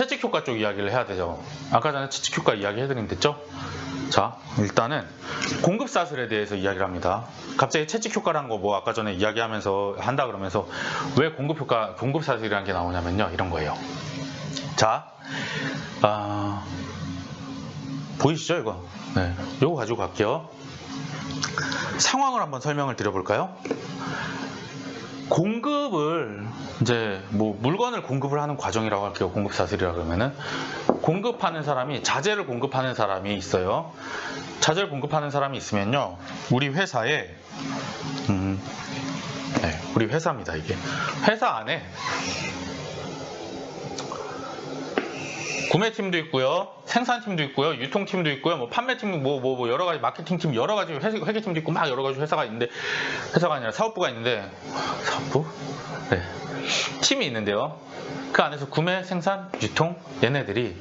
채찍 효과 쪽 이야기를 해야 되죠. 아까 전에 채찍 효과 이야기 해드린 됐죠? 자, 일단은 공급 사슬에 대해서 이야기를 합니다. 갑자기 채찍 효과란 거 뭐 아까 전에 이야기하면서 한다 그러면서 왜 공급 효과, 공급 사슬이라는 게 나오냐면요. 이런 거예요. 자, 아, 보이시죠, 이거? 네, 요거 가지고 갈게요. 상황을 한번 설명을 드려볼까요? 공급을 이제 뭐 물건을 공급을 하는 과정이라고 할게요. 공급 사슬이라 그러면은 공급하는 사람이 자재를 공급하는 사람이 있어요. 자재를 공급하는 사람이 있으면요. 우리 회사에 음, 네, 우리 회사입니다. 이게 회사 안에 구매팀도 있고요, 생산팀도 있고요, 유통팀도 있고요, 뭐 판매팀, 뭐, 뭐, 뭐 여러 가지 마케팅팀, 여러 가지 회, 회계팀도 있고 막 여러 가지 회사가 있는데 회사가 아니라 사업부가 있는데 사업부? 네. 팀이 있는데요. 그 안에서 구매, 생산, 유통 얘네들이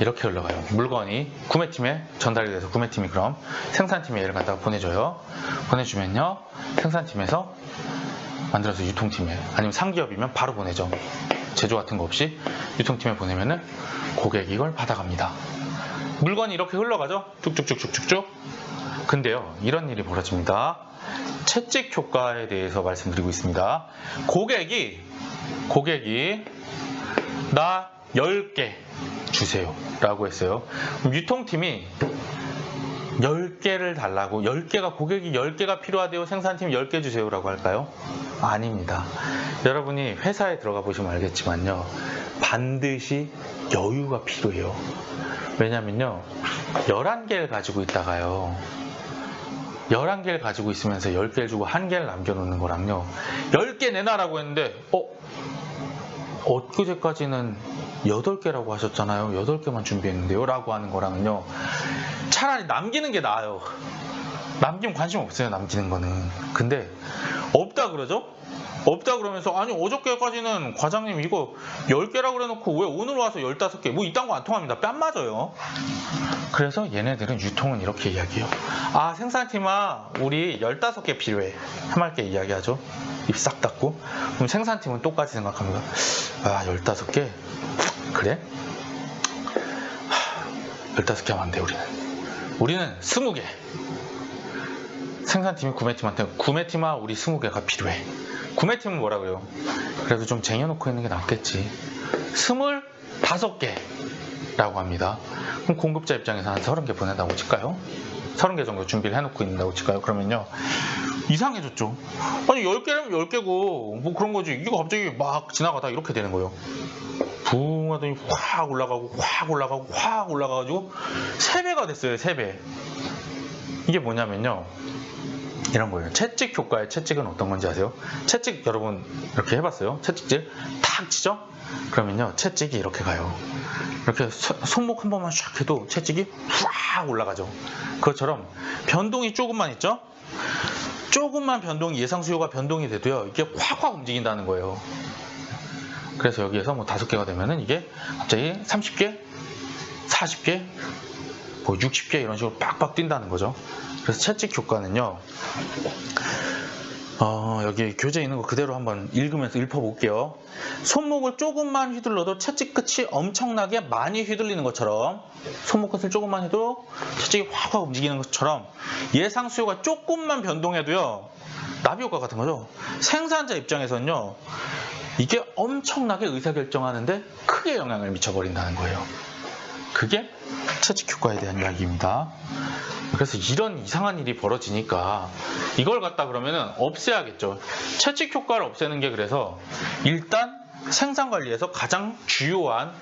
이렇게 흘러가요. 물건이 구매팀에 전달이 돼서 구매팀이 그럼 생산팀에 얘를 갖다가 보내줘요. 보내주면요, 생산팀에서 만들어서 유통팀에 아니면 상기업이면 바로 보내죠. 제조 같은 거 없이 유통팀에 보내면은 고객이 이걸 받아갑니다. 물건이 이렇게 흘러가죠? 쭉쭉쭉쭉쭉쭉. 근데요, 이런 일이 벌어집니다. 채찍 효과에 대해서 말씀드리고 있습니다. 고객이, 고객이, 나 10개 주세요. 라고 했어요. 유통팀이 10개를 달라고, 10개가, 고객이 10개가 필요하대요. 생산팀 10개 주세요. 라고 할까요? 아닙니다. 여러분이 회사에 들어가 보시면 알겠지만요. 반드시 여유가 필요해요. 왜냐면요. 11개를 가지고 있다가요. 11개를 가지고 있으면서 10개를 주고 1개를 남겨놓는 거랑요. 10개 내놔라고 했는데, 어? 엊그제까지는 8개라고 하셨잖아요. 8개만 준비했는데요. 라고 하는 거랑은요. 차라리 남기는 게 나아요. 남기면 관심 없어요. 남기는 거는. 근데 없다 그러죠? 없다 그러면서 아니 어저께까지는 과장님 이거 10개라고 그래놓고 왜 오늘 와서 15개 뭐 이딴 거 안 통합니다. 뺨 맞아요. 그래서 얘네들은 유통은 이렇게 이야기해요. 아 생산팀아 우리 15개 필요해. 해맑게 이야기하죠. 입 싹 닫고. 그럼 생산팀은 똑같이 생각합니다. 아 15개? 그래? 하, 15개 하면 안 돼 우리는. 우리는 20개. 생산팀이 구매팀한테 구매팀아 우리 20개가 필요해. 구매팀은 뭐라 그래요? 그래도 좀 쟁여놓고 있는 게 낫겠지. 25개라고 합니다. 그럼 공급자 입장에서 한 30개 보낸다고 칠까요? 30개 정도 준비를 해놓고 있는다고 칠까요? 그러면요. 이상해졌죠. 아니 10개라면 10개고 뭐 그런 거지. 이거 갑자기 막 지나가다 이렇게 되는 거예요. 붕 하더니 확 올라가고 확 올라가고 확 올라가가지고 3배가 됐어요. 3배. 이게 뭐냐면요. 이런 거예요. 채찍 효과의 채찍은 어떤 건지 아세요? 채찍 여러분 이렇게 해봤어요? 채찍질 탁 치죠? 그러면요 채찍이 이렇게 가요. 이렇게 소- 손목 한 번만 샥 해도 채찍이 확 올라가죠. 그것처럼 변동이 조금만 있죠? 조금만 변동이 예상 수요가 변동이 돼도요 이게 확확 움직인다는 거예요. 그래서 여기에서 뭐 다섯 개가 되면은 이게 갑자기 30개, 40개, 뭐 60개 이런 식으로 빡빡 뛴다는 거죠. 그래서 채찍 효과는요. 어, 여기 교재 있는 거 그대로 한번 읽으면서 읊어볼게요. 손목을 조금만 휘둘러도 채찍 끝이 엄청나게 많이 휘둘리는 것처럼 손목 끝을 조금만 해도 채찍이 확확 움직이는 것처럼 예상 수요가 조금만 변동해도요. 나비 효과 같은 거죠. 생산자 입장에서는요. 이게 엄청나게 의사결정하는데 크게 영향을 미쳐버린다는 거예요. 그게 채찍 효과에 대한 이야기입니다. 그래서 이런 이상한 일이 벌어지니까 이걸 갖다 그러면은 없애야겠죠. 채찍 효과를 없애는 게 그래서 일단 생산 관리에서 가장 주요한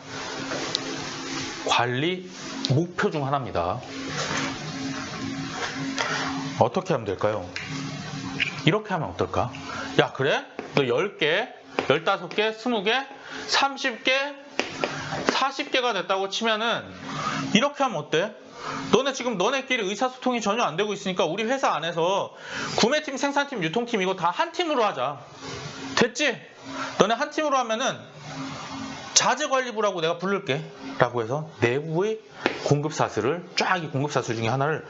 관리 목표 중 하나입니다. 어떻게 하면 될까요? 이렇게 하면 어떨까? 야, 그래? 너 10개, 15개, 20개, 30개, 40개가 됐다고 치면은 이렇게 하면 어때? 너네 지금 너네끼리 의사소통이 전혀 안 되고 있으니까 우리 회사 안에서 구매팀, 생산팀, 유통팀 이거 다 한 팀으로 하자. 됐지? 너네 한 팀으로 하면은 자재관리부라고 내가 부를게. 라고 해서 내부의 공급사슬을 쫙 이 공급사슬 중에 하나를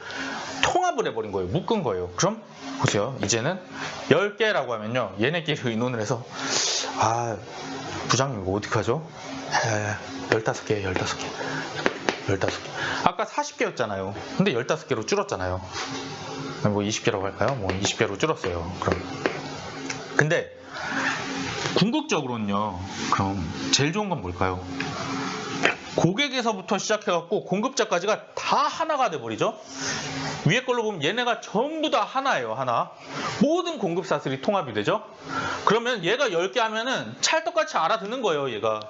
통합을 해버린 거예요. 묶은 거예요. 그럼 보세요. 이제는 10개라고 하면요. 얘네끼리 의논을 해서 아 부장님 이거 어떡하죠? 에, 15개, 15개. 15개. 아까 40개였잖아요. 근데 15개로 줄었잖아요. 뭐 20개라고 할까요? 뭐 20개로 줄었어요. 그럼. 근데 궁극적으로는요. 그럼 제일 좋은 건 뭘까요? 고객에서부터 시작해갖고 공급자까지가 다 하나가 돼버리죠. 위에 걸로 보면 얘네가 전부 다 하나예요, 하나. 모든 공급 사슬이 통합이 되죠. 그러면 얘가 10개 하면은 찰떡같이 알아듣는 거예요, 얘가.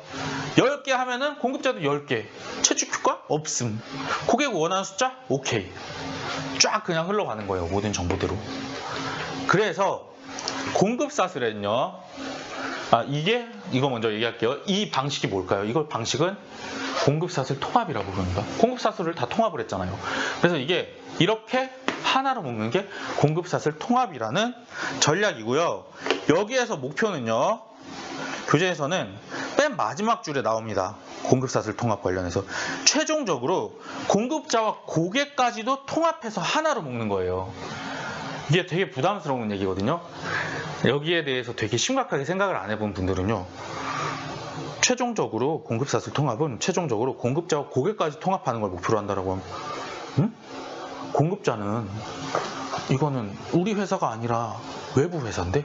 10개 하면은 공급자도 10개. 채취 효과? 없음. 고객 원하는 숫자? 오케이. 쫙 그냥 흘러가는 거예요, 모든 정보대로. 그래서 공급 사슬에는요, 아, 이게, 이거 먼저 얘기할게요. 이 방식이 뭘까요? 이걸 방식은 공급사슬 통합이라고 부릅니다. 공급사슬을 다 통합을 했잖아요. 그래서 이게 이렇게 하나로 묶는 게 공급사슬 통합이라는 전략이고요. 여기에서 목표는요. 교재에서는 맨 마지막 줄에 나옵니다. 공급사슬 통합 관련해서 최종적으로 공급자와 고객까지도 통합해서 하나로 묶는 거예요. 이게 되게 부담스러운 얘기거든요. 여기에 대해서 되게 심각하게 생각을 안 해본 분들은요. 최종적으로 공급사슬 통합은 최종적으로 공급자와 고객까지 통합하는 걸 목표로 한다라고 하면 응? 공급자는 이거는 우리 회사가 아니라 외부 회사인데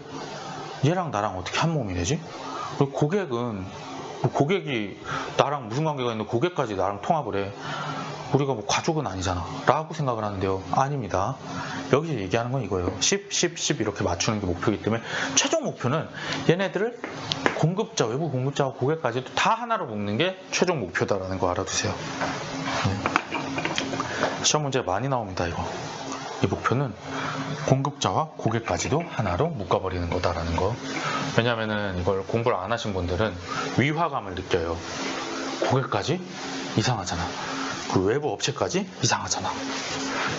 얘랑 나랑 어떻게 한 몸이 되지? 고객은 뭐 고객이 나랑 무슨 관계가 있는데 고객까지 나랑 통합을 해 우리가 뭐 가족은 아니잖아. 라고 생각을 하는데요. 아닙니다. 여기서 얘기하는 건 이거예요. 10, 10, 10 이렇게 맞추는 게 목표이기 때문에 최종 목표는 얘네들을 공급자 외부 공급자와 고객까지도 다 하나로 묶는 게 최종 목표다라는 거 알아두세요. 네. 시험 문제 많이 나옵니다 이거. 이 목표는 공급자와 고객까지도 하나로 묶어버리는 거다라는 거. 왜냐면은 이걸 공부를 안 하신 분들은 위화감을 느껴요. 고객까지 이상하잖아 그 외부 업체까지 이상하잖아.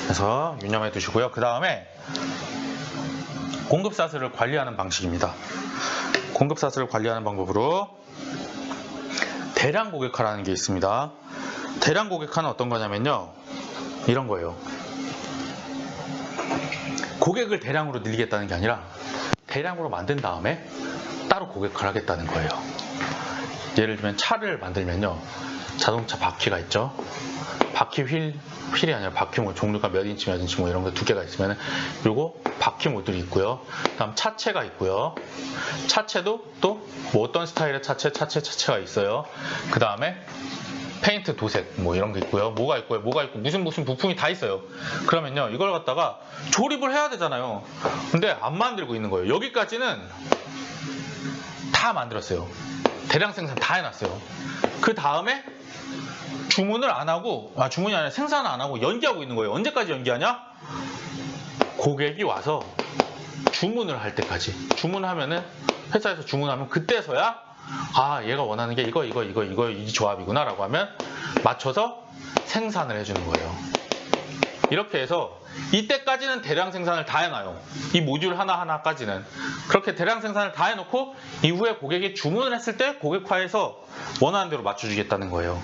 그래서 유념해 두시고요. 그 다음에 공급사슬을 관리하는 방식입니다. 공급사슬을 관리하는 방법으로 대량 고객화라는 게 있습니다. 대량 고객화는 어떤 거냐면요. 이런 거예요. 고객을 대량으로 늘리겠다는 게 아니라 대량으로 만든 다음에 따로 고객화를 하겠다는 거예요. 예를 들면 차를 만들면요. 자동차 바퀴가 있죠. 바퀴 휠, 휠이 아니라 바퀴 뭐 종류가 몇 인치 몇 인치 뭐 이런 거두 개가 있으면 그리고 바퀴 모듈이 있고요. 다음 차체가 있고요. 차체도 또 뭐 어떤 스타일의 차체, 차체, 차체가 있어요. 그 다음에 페인트 도색 뭐 이런 게 있고요. 뭐가 있고요. 뭐가 있고 무슨 무슨 부품이 다 있어요. 그러면요. 이걸 갖다가 조립을 해야 되잖아요. 근데 안 만들고 있는 거예요. 여기까지는 다 만들었어요. 대량 생산 다 해놨어요. 그 다음에 주문을 안 하고 아 주문이 아니라 생산을 안 하고 연기하고 있는 거예요. 언제까지 연기하냐? 고객이 와서 주문을 할 때까지 주문하면은 회사에서 주문하면 그때서야 아 얘가 원하는 게 이거 이거 이거 이거 이 조합이구나라고 하면 맞춰서 생산을 해주는 거예요. 이렇게 해서 이때까지는 대량 생산을 다 해놔요. 이 모듈 하나하나까지는. 그렇게 대량 생산을 다 해놓고 이후에 고객이 주문을 했을 때 고객화해서 원하는 대로 맞춰주겠다는 거예요.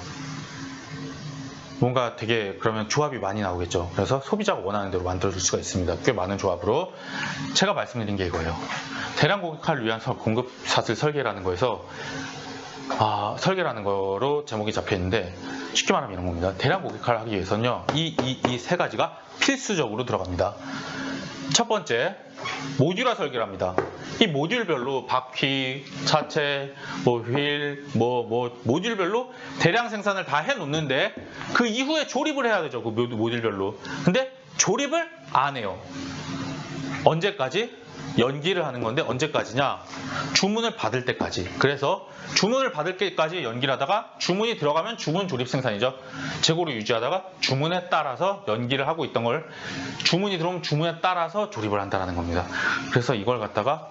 뭔가 되게 그러면 조합이 많이 나오겠죠. 그래서 소비자가 원하는 대로 만들어줄 수가 있습니다. 꽤 많은 조합으로. 제가 말씀드린 게 이거예요. 대량 고객화를 위한 서- 공급 사슬 설계라는 거에서 아, 설계라는 거로 제목이 잡혀 있는데 쉽게 말하면 이런 겁니다. 대량 고객화를 하기 위해서는요. 이 이 이 세 가지가 필수적으로 들어갑니다. 첫 번째 모듈화 설계랍니다. 이 모듈별로 바퀴, 차체, 뭐 휠, 뭐, 뭐 모듈별로 대량 생산을 다 해놓는데 그 이후에 조립을 해야 되죠. 그 모- 모듈별로. 근데 조립을 안 해요. 언제까지? 연기를 하는 건데 언제까지냐? 주문을 받을 때까지. 그래서 주문을 받을 때까지 연기를 하다가 주문이 들어가면 주문 조립 생산이죠. 재고를 유지하다가 주문에 따라서 연기를 하고 있던 걸 주문이 들어오면 주문에 따라서 조립을 한다는 겁니다. 그래서 이걸 갖다가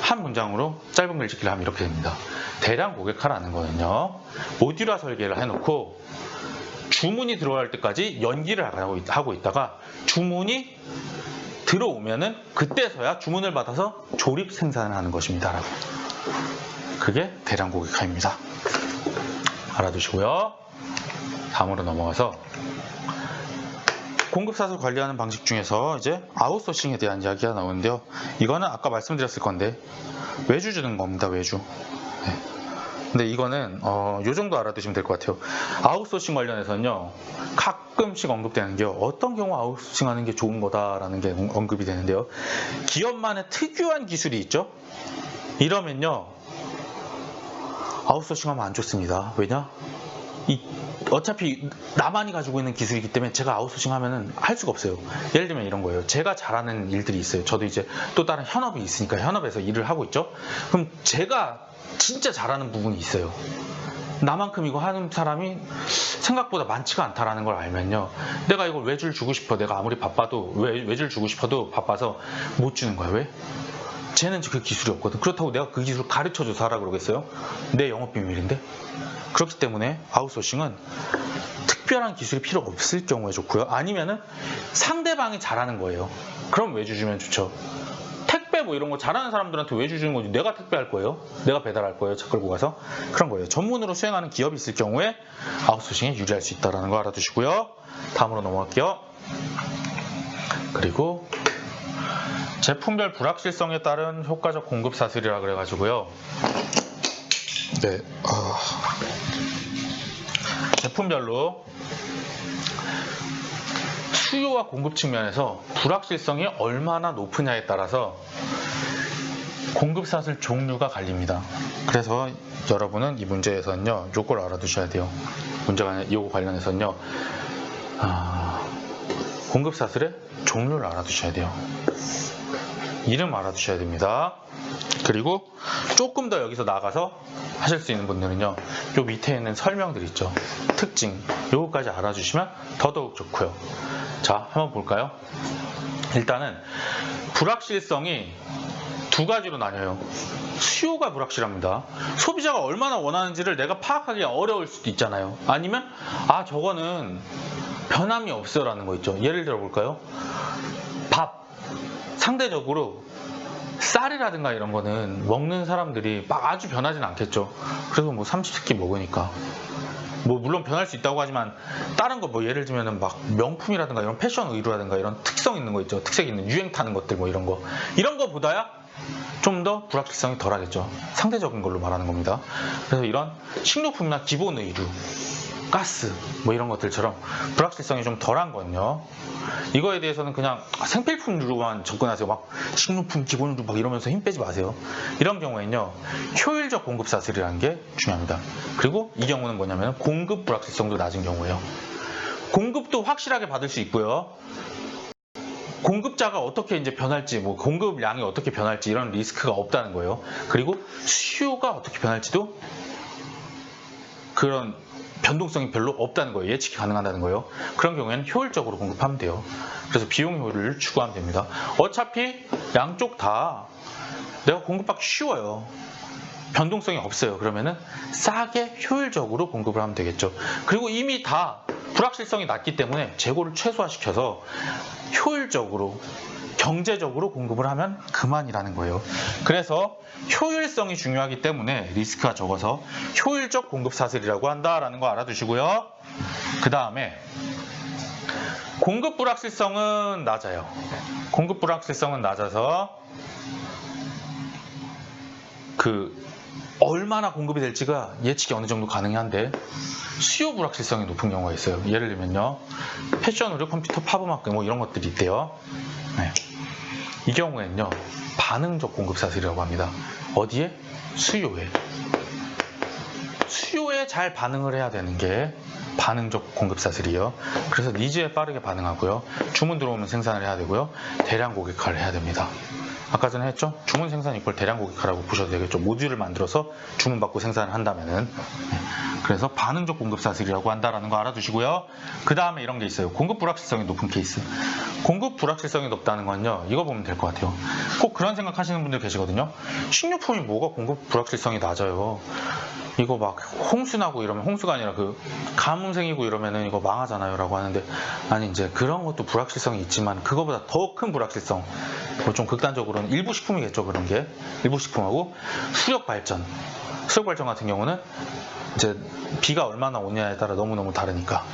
한 문장으로 짧은 글짓기를 하면 이렇게 됩니다. 대량 고객화라는 거는요. 모듈화 설계를 해놓고 주문이 들어갈 때까지 연기를 하고 있다가 주문이 들어오면은 그때서야 주문을 받아서 조립 생산을 하는 것입니다. 라고. 그게 대량 고객화입니다. 알아두시고요. 다음으로 넘어가서 공급사슬 관리하는 방식 중에서 이제 아웃소싱에 대한 이야기가 나오는데요. 이거는 아까 말씀드렸을 건데 외주 주는 겁니다. 외주. 네. 근데 이거는 어, 요 정도 알아두시면 될 것 같아요. 아웃소싱 관련해서는요. 가끔씩 언급되는 게 어떤 경우 아웃소싱 하는 게 좋은 거다라는 게 언급이 되는데요. 기업만의 특유한 기술이 있죠. 이러면요. 아웃소싱 하면 안 좋습니다. 왜냐? 이 어차피 나만이 가지고 있는 기술이기 때문에 제가 아웃소싱 하면은 할 수가 없어요. 예를 들면 이런 거예요. 제가 잘하는 일들이 있어요. 저도 이제 또 다른 현업이 있으니까 현업에서 일을 하고 있죠. 그럼 제가 진짜 잘하는 부분이 있어요. 나만큼 이거 하는 사람이 생각보다 많지가 않다라는 걸 알면요. 내가 이걸 외줄 주고 싶어. 내가 아무리 바빠도 외, 외줄 주고 싶어도 바빠서 못 주는 거야. 왜? 쟤는 그 기술이 없거든. 그렇다고 내가 그 기술을 가르쳐 줘서 하라 그러겠어요? 내 영업 비밀인데? 그렇기 때문에 아웃소싱은 특별한 기술이 필요 없을 경우에 좋고요. 아니면은 상대방이 잘하는 거예요. 그럼 외주 주면 좋죠. 택배 뭐 이런 거 잘하는 사람들한테 외주 주는 거지 내가 택배할 거예요. 내가 배달할 거예요. 차 끌고 가서 그런 거예요. 전문으로 수행하는 기업이 있을 경우에 아웃소싱에 유리할 수 있다는 거 알아두시고요. 다음으로 넘어갈게요. 그리고 제품별 불확실성에 따른 효과적 공급 사슬이라 그래가지고요. 네, 아, 제품별로 수요와 공급 측면에서 불확실성이 얼마나 높으냐에 따라서 공급 사슬 종류가 갈립니다. 그래서 여러분은 이 문제에서는요, 요걸 알아두셔야 돼요. 문제가 요거 관련해서는요, 아, 공급 사슬의 종류를 알아두셔야 돼요. 이름 알아두셔야 됩니다. 그리고 조금 더 여기서 나가서 하실 수 있는 분들은요, 요 밑에 있는 설명들 있죠. 특징, 요거까지 알아주시면 더더욱 좋고요. 자, 한번 볼까요? 일단은 불확실성이 두 가지로 나뉘어요. 수요가 불확실합니다. 소비자가 얼마나 원하는지를 내가 파악하기 어려울 수도 있잖아요. 아니면 아 저거는 변함이 없어라는 거 있죠. 예를 들어 볼까요? 밥 상대적으로 쌀이라든가 이런 거는 먹는 사람들이 막 아주 변하진 않겠죠. 그래서 뭐 30개 먹으니까. 뭐 물론 변할 수 있다고 하지만 다른 거 뭐 예를 들면은 막 명품이라든가 이런 패션 의류라든가 이런 특성 있는 거 있죠. 특색 있는 유행 타는 것들 뭐 이런 거. 이런 거보다야 좀 더 불확실성이 덜하겠죠. 상대적인 걸로 말하는 겁니다. 그래서 이런 식료품이나 기본 의류, 가스 뭐 이런 것들처럼 불확실성이 좀 덜한 건요. 이거에 대해서는 그냥 생필품류로만 접근하세요. 막 식료품 기본으로 막 이러면서 힘 빼지 마세요. 이런 경우에는요. 효율적 공급 사슬이라는 게 중요합니다. 그리고 이 경우는 뭐냐면 공급 불확실성도 낮은 경우예요. 공급도 확실하게 받을 수 있고요. 공급자가 어떻게 이제 변할지, 뭐 공급량이 어떻게 변할지 이런 리스크가 없다는 거예요. 그리고 수요가 어떻게 변할지도 그런 변동성이 별로 없다는 거예요. 예측이 가능하다는 거예요. 그런 경우에는 효율적으로 공급하면 돼요. 그래서 비용 효율을 추구하면 됩니다. 어차피 양쪽 다 내가 공급받기 쉬워요. 변동성이 없어요. 그러면은 싸게 효율적으로 공급을 하면 되겠죠. 그리고 이미 다 불확실성이 낮기 때문에 재고를 최소화시켜서 효율적으로 경제적으로 공급을 하면 그만이라는 거예요. 그래서 효율성이 중요하기 때문에 리스크가 적어서 효율적 공급 사슬이라고 한다라는 거 알아두시고요. 그 다음에 공급 불확실성은 낮아요. 공급 불확실성은 낮아서 그 얼마나 공급이 될지가 예측이 어느 정도 가능한데 수요 불확실성이 높은 경우가 있어요. 예를 들면요. 패션 의류, 컴퓨터, 파브마크 뭐 이런 것들이 있대요. 네. 이 경우에는요. 반응적 공급 사슬이라고 합니다. 어디에? 수요에. 수요에 잘 반응을 해야 되는 게 반응적 공급 사슬이에요. 그래서 니즈에 빠르게 반응하고요. 주문 들어오면 생산을 해야 되고요. 대량 고객화를 해야 됩니다. 아까 전에 했죠? 주문 생산 이퀄 대량 고객화라고 보셔도 되겠죠. 모듈을 만들어서 주문 받고 생산을 한다면은. 네. 그래서 반응적 공급 사슬이라고 한다라는 거 알아두시고요. 그 다음에 이런 게 있어요. 공급 불확실성이 높은 케이스. 공급 불확실성이 높다는 건요. 이거 보면 될 것 같아요. 꼭 그런 생각 하시는 분들 계시거든요. 식료품이 뭐가 공급 불확실성이 낮아요. 이거 막 홍수 나고 이러면 홍수가 아니라 그 가뭄생이고 이러면은 이거 망하잖아요 라고 하는데 아니 이제 그런 것도 불확실성이 있지만 그거보다 더 큰 불확실성 뭐좀 극단적으로 는 일부 식품이겠죠 그런 게. 일부 식품하고 수력 발전. 수력 발전 같은 경우는 이제 비가 얼마나 오냐에 따라 너무너무 다르니까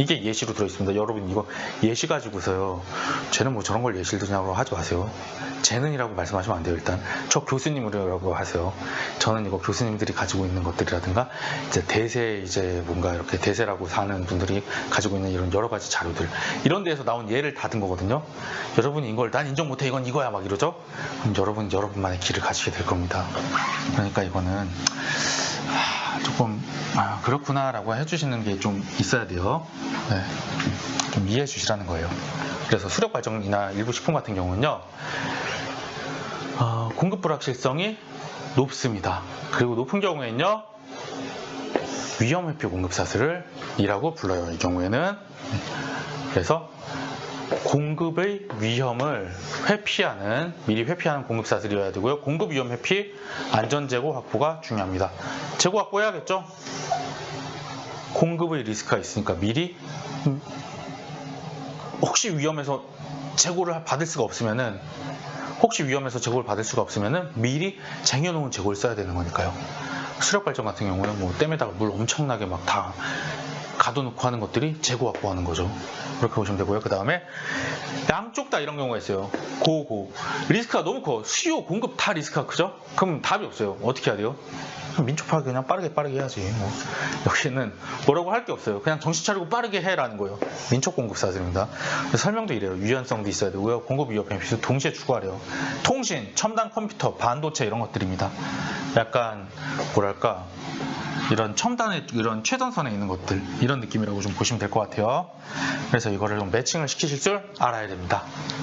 이게 예시로 들어있습니다. 여러분 이거 예시 가지고서요. 쟤는 뭐 저런 걸 예시를 드냐고 하지 마세요. 쟤는이라고 말씀하시면 안 돼요. 일단 저 교수님이라고 하세요. 저는 이거 교수님들이 가지고 있는 것들이라든가 이제 대세 이제 뭔가 이렇게 대세라고 사는 분들이 가지고 있는 이런 여러 가지 자료들 이런 데에서 나온 예를 다든 거거든요. 여러분이 이걸 난 인정 못해 이건 이거야 막 이러죠. 그럼 여러분 여러분만의 길을 가시게 될 겁니다. 그러니까 이거는 아, 조금 아, 그렇구나라고 해주시는 게 좀 있어야 돼요. 네. 좀 이해해 주시라는 거예요. 그래서 수력 발전이나 일부 식품 같은 경우는요, 어, 공급 불확실성이 높습니다. 그리고 높은 경우에는요, 위험 회피 공급 사슬을 이라고 불러요. 이 경우에는 그래서 공급의 위험을 회피하는 미리 회피하는 공급 사슬이어야 되고요. 공급 위험 회피 안전 재고 확보가 중요합니다. 재고 확보해야겠죠? 공급의 리스크가 있으니까 미리 음, 혹시 위험해서 재고를 받을 수가 없으면은 혹시 위험해서 재고를 받을 수가 없으면은 미리 쟁여놓은 재고를 써야 되는 거니까요. 수력 발전 같은 경우는 뭐 댐에다가 물 엄청나게 막 다 가둬놓고 하는 것들이 재고 확보하는 거죠. 그렇게 보시면 되고요. 그 다음에 양쪽 다 이런 경우가 있어요. 고고 리스크가 너무 커. 수요 공급 다 리스크가 크죠? 그럼 답이 없어요. 어떻게 해야 돼요? 민초파 그냥 빠르게 빠르게 해야지. 뭐. 여기는 뭐라고 할 게 없어요. 그냥 정신 차리고 빠르게 해라는 거예요. 민초 공급 사슬입니다. 설명도 이래요. 유연성도 있어야 되고요. 공급 위협 베네핏도 동시에 추구하래요. 통신, 첨단 컴퓨터, 반도체 이런 것들입니다. 약간 뭐랄까 이런 첨단의 이런 최전선에 있는 것들 이런 느낌이라고 좀 보시면 될 것 같아요. 그래서 이거를 좀 매칭을 시키실 줄 알아야 됩니다.